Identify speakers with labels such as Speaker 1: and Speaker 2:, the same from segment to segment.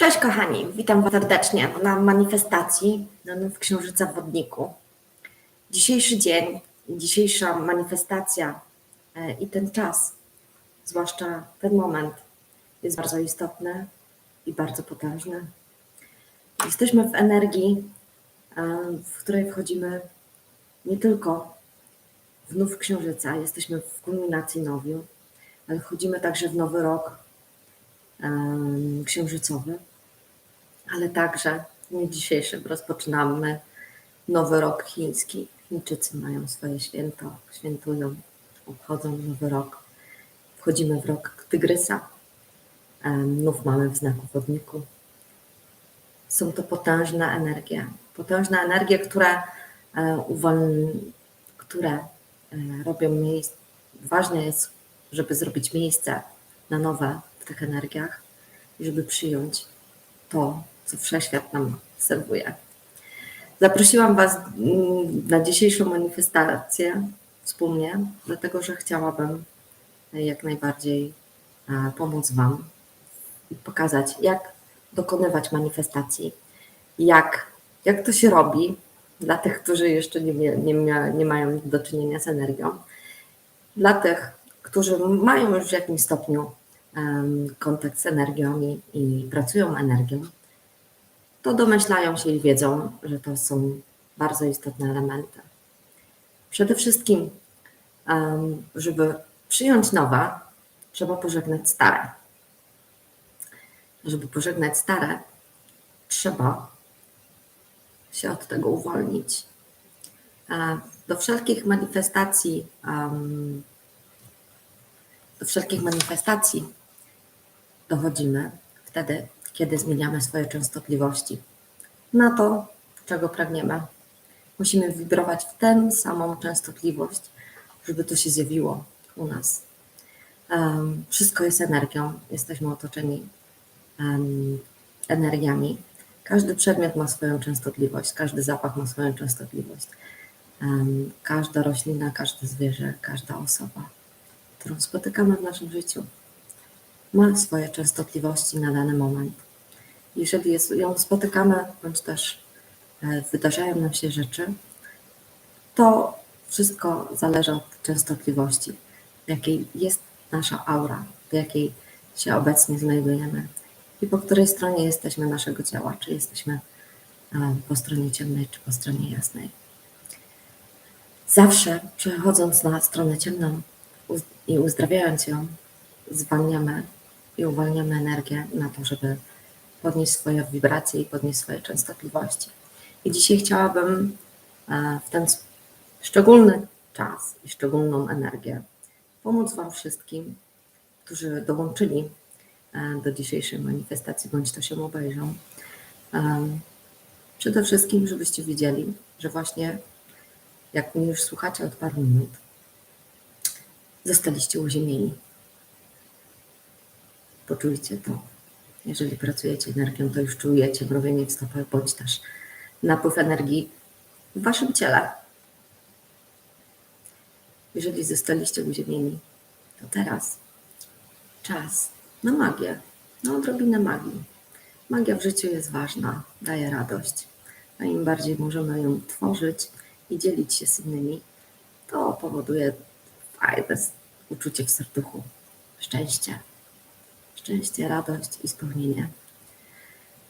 Speaker 1: Cześć kochani, witam Was serdecznie na manifestacji Nów Księżyca w Wodniku. Dzisiejszy dzień, dzisiejsza manifestacja e, i ten czas, zwłaszcza ten moment, jest bardzo istotny i bardzo potężny. Jesteśmy w energii, e, w której wchodzimy nie tylko w Nów Księżyca, jesteśmy w kulminacji nowiu, ale wchodzimy także w nowy rok em, księżycowy ale także w dniu dzisiejszym rozpoczynamy nowy rok chiński. Chińczycy mają swoje święto, świętują, obchodzą nowy rok. Wchodzimy w rok tygrysa. Nów mamy w znaku wodniku. Są to potężne energie. Potężne energie, które, e, które e, robią miejsce. Ważne jest, żeby zrobić miejsce na nowe w tych energiach i żeby przyjąć to, co wszechświat nam serwuje. Zaprosiłam Was mm, na dzisiejszą manifestację wspólnie, dlatego że chciałabym jak najbardziej e, pomóc Wam i pokazać, jak dokonywać manifestacji, jak, jak to się robi dla tych, którzy jeszcze nie, nie, nie mają do czynienia z energią, dla tych, którzy mają już w jakimś stopniu kontakt z energią i, i pracują energią, to domyślają się i wiedzą, że to są bardzo istotne elementy. Przede wszystkim, żeby przyjąć nowe, trzeba pożegnać stare. Żeby pożegnać stare, trzeba się od tego uwolnić. E, Do wszelkich manifestacji, do wszelkich manifestacji dochodzimy wtedy, kiedy zmieniamy swoje częstotliwości na to, czego pragniemy. Musimy wibrować w tę samą częstotliwość, żeby to się zjawiło u nas. Em, Wszystko jest energią, jesteśmy otoczeni em, energiami. Każdy przedmiot ma swoją częstotliwość, każdy zapach ma swoją częstotliwość. Em, Każda roślina, każde zwierzę, każda osoba, którą spotykamy w naszym życiu, ma swoje częstotliwości na dany moment. Jeżeli jest, ją spotykamy, bądź też e, wydarzają nam się rzeczy, to wszystko zależy od częstotliwości, w jakiej jest nasza aura, w jakiej się obecnie znajdujemy i po której stronie jesteśmy naszego ciała, czy jesteśmy e, po stronie ciemnej, czy po stronie jasnej. Zawsze przechodząc na stronę ciemną i uzdrawiając ją, zwalniamy i uwalniamy energię na to, żeby podnieść swoje wibracje i podnieść swoje częstotliwości. I dzisiaj chciałabym e, w ten szczególny czas i szczególną energię pomóc Wam wszystkim, którzy dołączyli e, do dzisiejszej manifestacji, bądź to się obejrzą. Em, Przede wszystkim, żebyście wiedzieli, że właśnie jak mnie już słuchacie od paru minut, zostaliście uziemieni. Poczujcie to. Jeżeli pracujecie energią, to już czujecie mrowienie w stopach, bądź też napływ energii w waszym ciele. Jeżeli zostaliście uziemieni, to teraz czas na magię, na odrobinę magii. Magia w życiu jest ważna, daje radość, a im bardziej możemy ją tworzyć i dzielić się z innymi, to powoduje fajne uczucie w serduchu, szczęście szczęście, radość i spełnienie.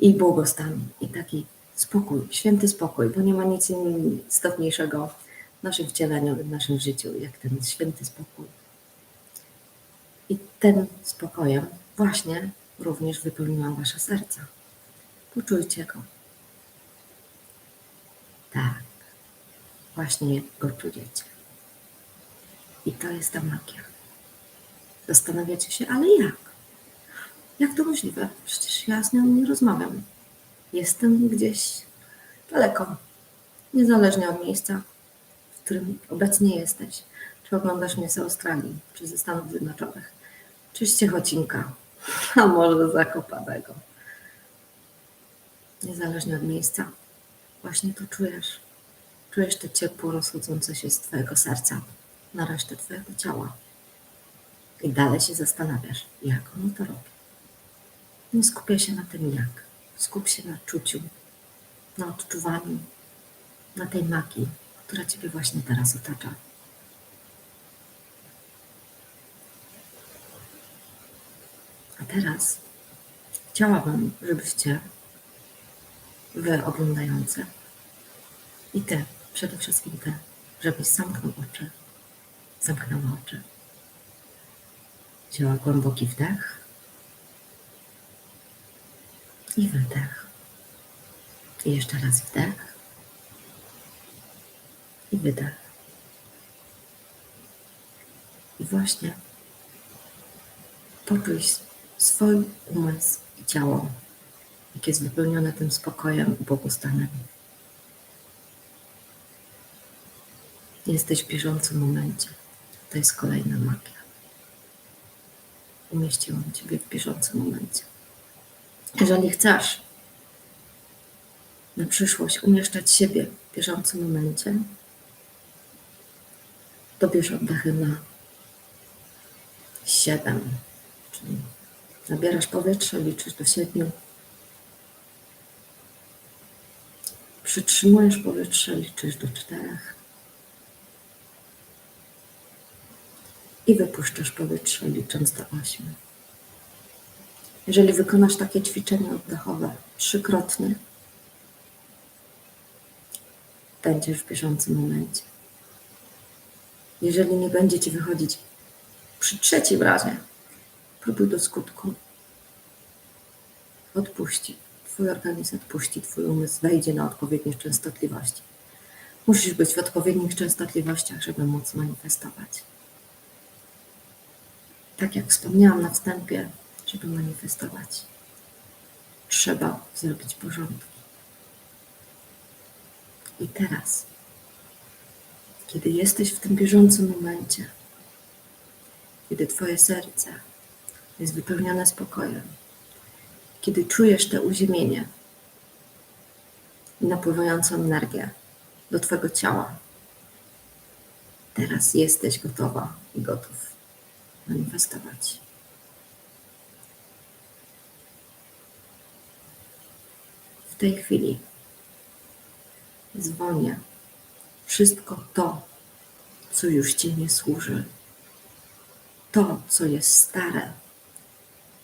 Speaker 1: I błogostan, i taki spokój, święty spokój, bo nie ma nic istotniejszego w naszym wcieleniu, w naszym życiu, jak ten święty spokój. I ten spokojem właśnie również wypełniłam wasze serca. Poczujcie go. Tak, właśnie go czujecie. I to jest ta magia. Zastanawiacie się, ale jak? Jak to możliwe? Przecież ja z nią nie rozmawiam. Jestem gdzieś daleko, niezależnie od miejsca, w którym obecnie jesteś. Czy oglądasz mnie z Australii, czy ze Stanów Zjednoczonych, czy z Ciechocinka, a może z Zakopanego. Niezależnie od miejsca, właśnie to czujesz. Czujesz to ciepło rozchodzące się z Twojego serca na resztę Twojego ciała. I dalej się zastanawiasz, jak ono to robi. Nie skupiaj się na tym jak. Skup się na czuciu, na odczuwaniu, na tej magii, która Ciebie właśnie teraz otacza. A teraz chciałabym, żebyście wy oglądające i ty, przede wszystkim ty, żebyś zamknął oczy, zamknęła oczy. Wzięła głęboki wdech i wydech. I jeszcze raz wdech i wydech. I właśnie poczuj swój umysł i ciało, jak jest wypełnione tym spokojem i błogostanem. Jesteś w bieżącym momencie. To jest kolejna magia. Umieściłam Ciebie w bieżącym momencie. Jeżeli chcesz na przyszłość umieszczać siebie w bieżącym momencie, to bierz oddechy na 7, czyli zabierasz powietrze, liczysz do 7. Przytrzymujesz powietrze, liczysz do 4. I wypuszczasz powietrze, licząc do 8. Jeżeli wykonasz takie ćwiczenie oddechowe trzykrotnie, będziesz w bieżącym momencie. Jeżeli nie będzie ci wychodzić przy trzecim razie, próbuj do skutku. Odpuści. Twój organizm odpuści, twój umysł wejdzie na odpowiednie częstotliwości. Musisz być w odpowiednich częstotliwościach, żeby móc manifestować. Tak jak wspomniałam na wstępie, żeby manifestować, trzeba zrobić porządki. I teraz, kiedy jesteś w tym bieżącym momencie, kiedy Twoje serce jest wypełnione spokojem, kiedy czujesz te uziemienie i napływającą energię do Twojego ciała, teraz jesteś gotowa i gotów manifestować. W tej chwili zwolnię wszystko to, co już Ci nie służy, to, co jest stare,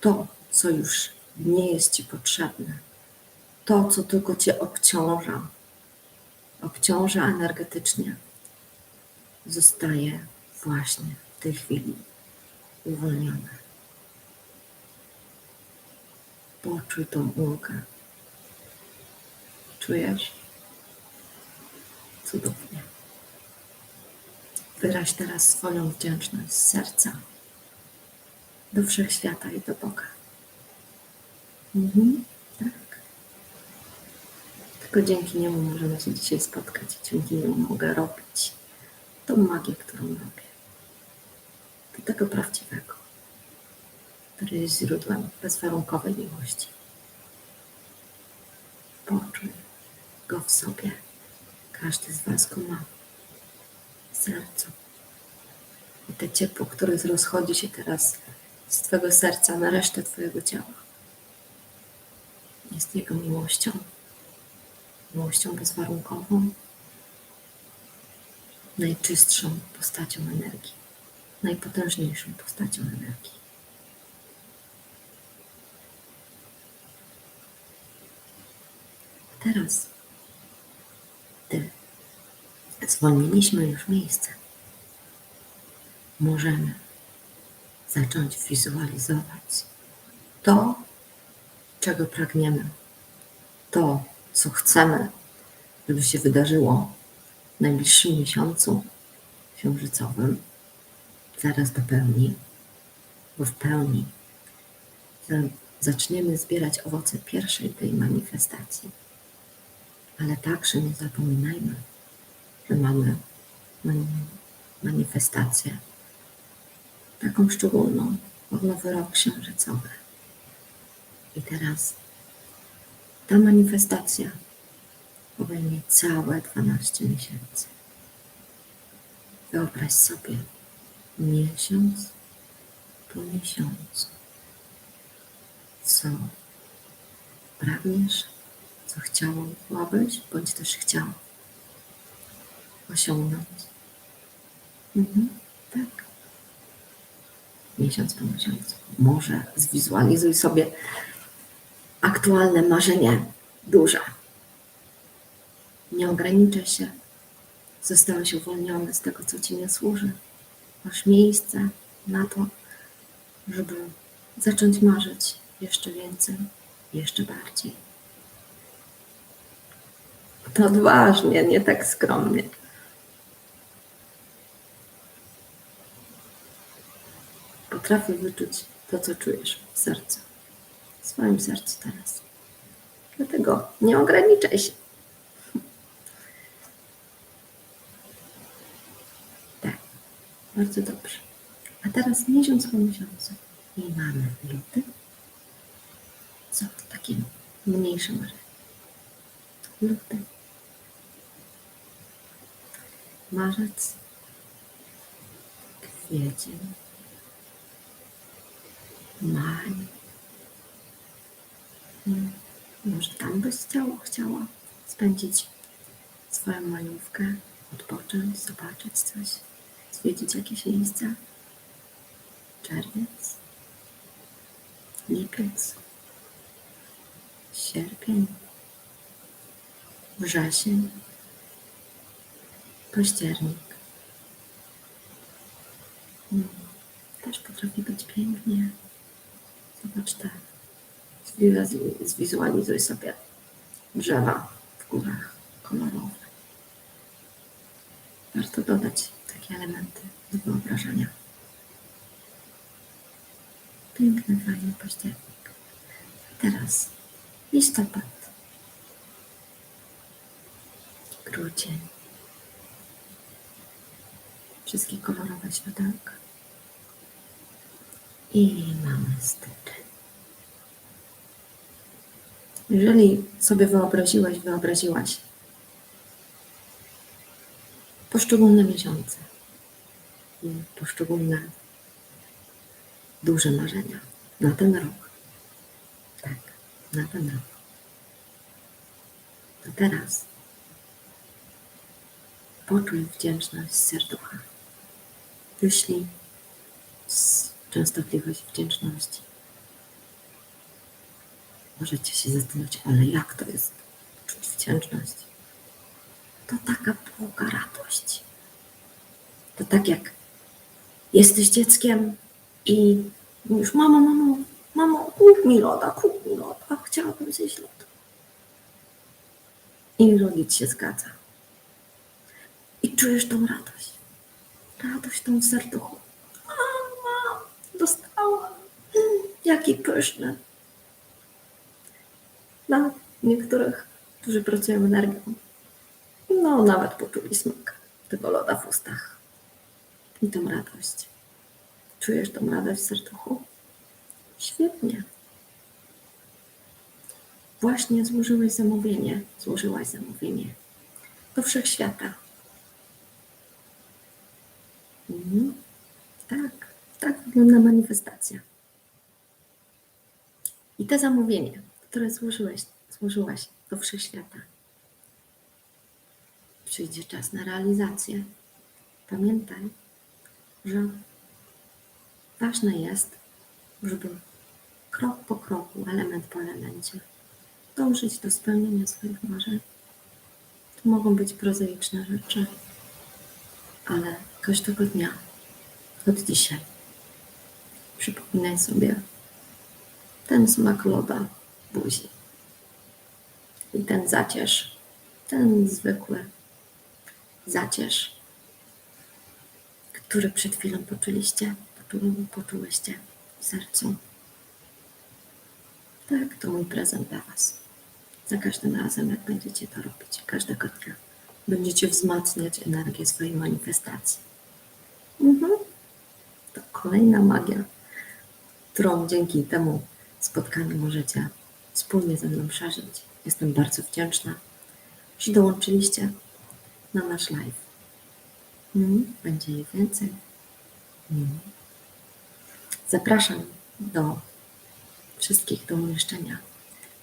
Speaker 1: to, co już nie jest Ci potrzebne, to, co tylko Cię obciąża, obciąża energetycznie, zostaje właśnie w tej chwili uwolnione. Poczuj tą ulgę. Czujesz? Cudownie. Wyraź teraz swoją wdzięczność z serca do wszechświata i do Boga. Mhm, tak. Tylko dzięki niemu możemy się dzisiaj spotkać. Dzięki niemu mogę robić tą magię, którą robię. Do tego prawdziwego, który jest źródłem bezwarunkowej miłości. Poczuj go w sobie. Każdy z Was go ma w sercu. I te ciepło, które rozchodzi się teraz z Twojego serca na resztę Twojego ciała, jest Jego miłością, miłością bezwarunkową, najczystszą postacią energii, najpotężniejszą postacią energii. Teraz Zwolniliśmy już miejsce. Możemy zacząć wizualizować to, czego pragniemy, to, co chcemy, żeby się wydarzyło w najbliższym miesiącu księżycowym, zaraz do pełni, bo w pełni zaczniemy zbierać owoce pierwszej tej manifestacji. Ale także nie zapominajmy, że mamy manifestację taką szczególną, od nowy rok księżycowy. I teraz ta manifestacja obejmie całe 12 miesięcy. Wyobraź sobie miesiąc po miesiącu co pragniesz, co chciałabyś, bądź też chciał osiągnąć. Mhm, tak. Miesiąc po miesiącu. Może zwizualizuj sobie aktualne marzenie duże. Nie ograniczaj się. Zostałeś uwolniony z tego, co ci nie służy. Masz miejsce na to, żeby zacząć marzyć jeszcze więcej, jeszcze bardziej. Odważnie, nie tak skromnie. Potrafię wyczuć to, co czujesz w sercu, w swoim sercu teraz. Dlatego nie ograniczaj się. Tak, bardzo dobrze. A teraz miesiąc po miesiącu i mamy luty. Co? Takie mniejsze marzenie. Luty. Marzec. Kwiecień. Maj. Hmm. Może tam byś chciał, chciała spędzić swoją majówkę, odpocząć, zobaczyć coś, zwiedzić jakieś miejsca. Czerwiec, lipiec, sierpień, wrzesień, październik. Hmm. Też potrafi być pięknie. Zobacz te Zwizualizuj- sobie drzewa w górach kolorowe. Warto dodać takie elementy do wyobrażenia. Piękny, fajny październik. Teraz listopad. Grudzień. Wszystkie kolorowe światełka. I mamy styczeń. Jeżeli sobie wyobraziłeś, wyobraziłaś poszczególne miesiące i poszczególne duże marzenia na ten rok, tak, na ten rok, to teraz poczuj wdzięczność z serducha. Wyślij z częstotliwość wdzięczności. Możecie się zastanawiać, ale jak to jest czuć wdzięczność? To taka Boga radość. To tak jak jesteś dzieckiem i mówisz, mamo, mamo, mamo, kup mi loda, kup mi loda, chciałabym zjeść loda. I rodzic się zgadza. Czujesz tą radość. Radość tą w serduchu. Mama, dostałam. Jaki pyszny. Dla niektórych, którzy pracują energią, no nawet poczuli smak tego loda w ustach. I tą radość. Czujesz tą radość w serduchu? Świetnie. Właśnie złożyłeś zamówienie, złożyłaś zamówienie do wszechświata. Mhm. Tak, tak wygląda manifestacja. I te zamówienie, które złożyłeś, złożyłaś do wszechświata, przyjdzie czas na realizację. Pamiętaj, że ważne jest, żeby krok po kroku, element po elemencie, dążyć do spełnienia swoich marzeń. To mogą być prozaiczne rzeczy, ale każdego dnia, od dzisiaj, przypominaj sobie ten smak loda buzi i ten zacierz, ten zwykły zacierz, który przed chwilą poczuliście, poczułyście w sercu. Tak, to mój prezent dla Was. Za każdym razem, jak będziecie to robić, każdego dnia, będziecie wzmacniać energię swojej manifestacji. To kolejna magia, którą dzięki temu spotkaniu możecie wspólnie ze mną przeżyć. Jestem bardzo wdzięczna, że dołączyliście na nasz live. Mhm. Będzie ich więcej. Mhm. Zapraszam do wszystkich do umieszczenia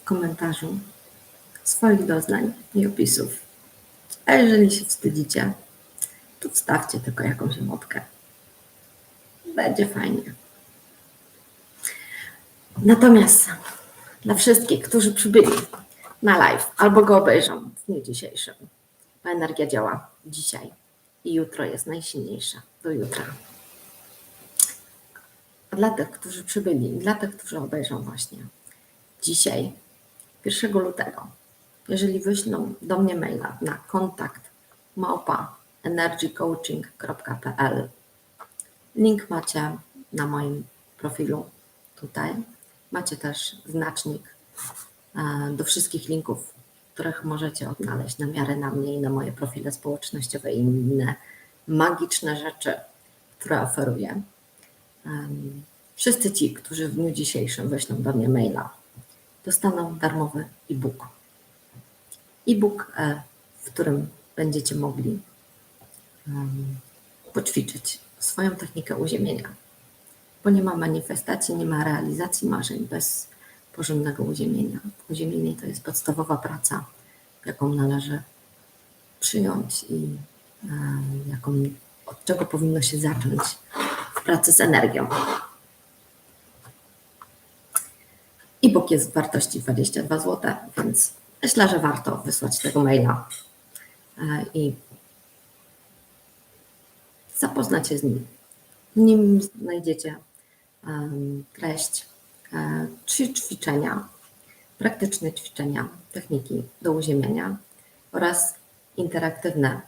Speaker 1: w komentarzu swoich doznań i opisów. A jeżeli się wstydzicie, to wstawcie tylko jakąś emotkę. Będzie fajnie. Natomiast dla wszystkich, którzy przybyli na live albo go obejrzą w dniu dzisiejszym, bo energia działa dzisiaj i jutro jest najsilniejsza. Do jutra. A dla tych, którzy przybyli, dla tych, którzy obejrzą właśnie dzisiaj, 1 lutego, jeżeli wyślą do mnie maila na kontakt małpa energycoaching.pl link macie na moim profilu tutaj. Macie też znacznik e, do wszystkich linków, których możecie odnaleźć na miarę na mnie i na moje profile społecznościowe i inne magiczne rzeczy, które oferuję. Wszyscy ci, którzy w dniu dzisiejszym weźmą do mnie maila, dostaną darmowy e-book. E-book, e, w którym będziecie mogli poćwiczyć swoją technikę uziemienia. Bo nie ma manifestacji, nie ma realizacji marzeń bez porządnego uziemienia. Uziemienie to jest podstawowa praca, jaką należy przyjąć i e, jaką, od czego powinno się zacząć w pracy z energią. E-book jest w wartości 22 zł, więc myślę, że warto wysłać tego maila e, i zapoznać się z nim. Nim znajdziecie treść, e, trzy ćwiczenia, praktyczne ćwiczenia, techniki do uziemienia oraz interaktywny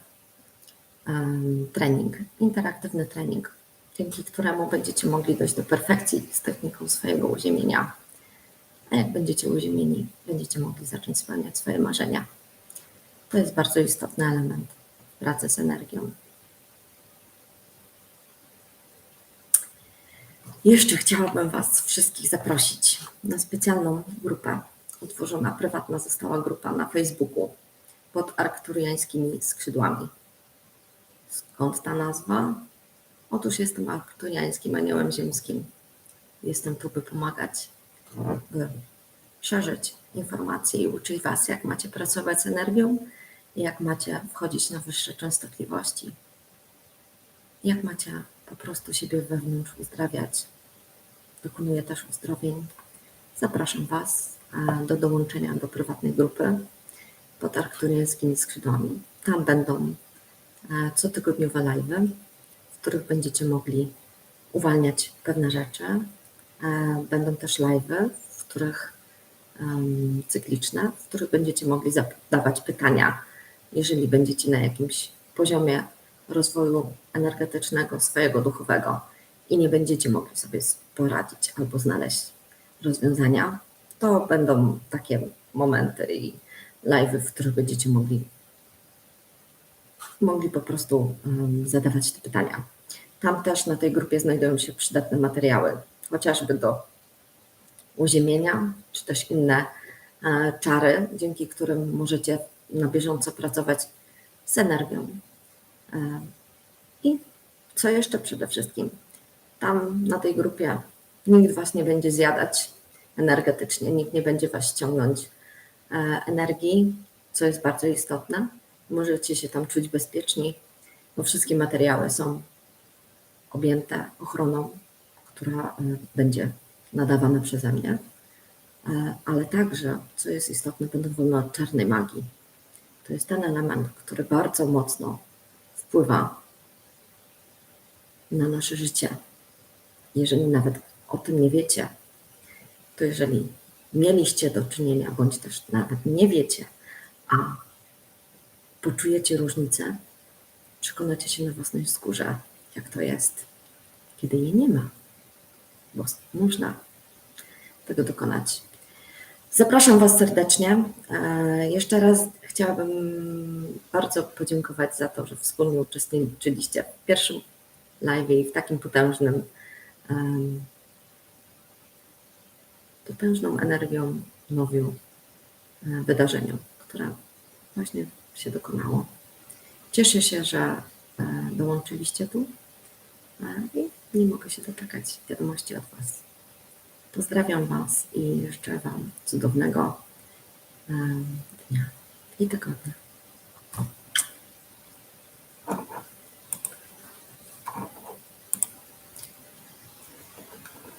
Speaker 1: trening. Interaktywny trening, dzięki któremu będziecie mogli dojść do perfekcji z techniką swojego uziemienia. A jak będziecie uziemieni, będziecie mogli zacząć spełniać swoje marzenia. To jest bardzo istotny element pracy z energią. Jeszcze chciałabym Was wszystkich zaprosić na specjalną grupę. Utworzona prywatna została grupa na Facebooku pod arkturiańskimi skrzydłami. Skąd ta nazwa? Otóż jestem arkturiańskim aniołem ziemskim. Jestem tu, by pomagać, by szerzyć informacje i uczyć Was, jak macie pracować z energią i jak macie wchodzić na wyższe częstotliwości. Jak macie po prostu siebie wewnątrz uzdrawiać. Dokonuję też uzdrowień. Zapraszam Was e, do dołączenia do prywatnej grupy pod arkturiańskimi skrzydłami. Tam będą e, cotygodniowe live'y, w których będziecie mogli uwalniać pewne rzeczy. E, Będą też live'y, w których cykliczne, w których będziecie mogli zadawać pytania, jeżeli będziecie na jakimś poziomie rozwoju energetycznego, swojego duchowego i nie będziecie mogli sobie poradzić albo znaleźć rozwiązania, to będą takie momenty i live'y, w których będziecie mogli, mogli po prostu em, zadawać te pytania. Tam też na tej grupie znajdują się przydatne materiały, chociażby do uziemienia, czy też inne e, czary, dzięki którym możecie na bieżąco pracować z energią. E, I co jeszcze przede wszystkim? Tam na tej grupie nikt Was nie będzie zjadać energetycznie, nikt nie będzie Was ściągnąć e, energii, co jest bardzo istotne. Możecie się tam czuć bezpieczni, bo wszystkie materiały są objęte ochroną, która e, będzie nadawana przeze mnie. E, Ale także, co jest istotne, będą wolne od czarnej magii. To jest ten element, który bardzo mocno wpływa na nasze życie. Jeżeli nawet o tym nie wiecie, to jeżeli mieliście do czynienia, bądź też nawet nie wiecie, a poczujecie różnicę, przekonacie się na własnej skórze, jak to jest, kiedy jej nie ma, bo można tego dokonać. Zapraszam Was serdecznie. E, Jeszcze raz chciałabym bardzo podziękować za to, że wspólnie uczestniczyliście w pierwszym live i w takim potężnym, potężną energią nowiu e, wydarzeniu, które właśnie się dokonało. Cieszę się, że e, dołączyliście tu e, i nie mogę się doczekać wiadomości od Was. Pozdrawiam Was i życzę Wam cudownego dnia i tygodnia.